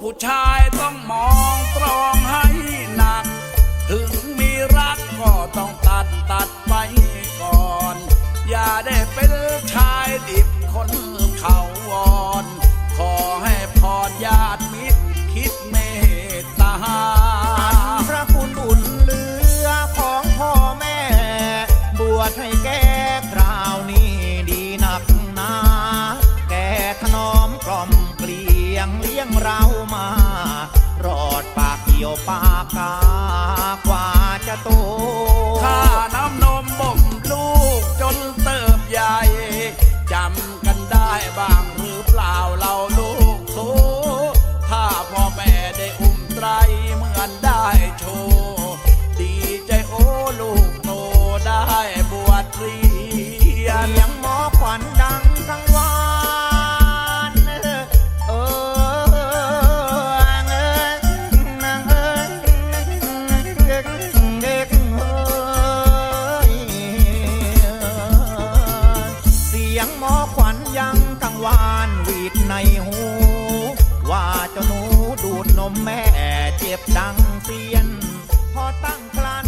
ผู้ชายต้องมองตรองให้หนัก ถึงมีรักก็ต้องตัดตัดไปก่อน อย่าได้เป็นชายดิบคนเขาวอน ขอให้พอญาติมิตรคิดเมตตา ยงเลี้ยงเรามา รอดปากเกี่ยวปากกาาเจ้าหนูดูดนมแม่เจ็บดังเสียน พอตั้งครรภ์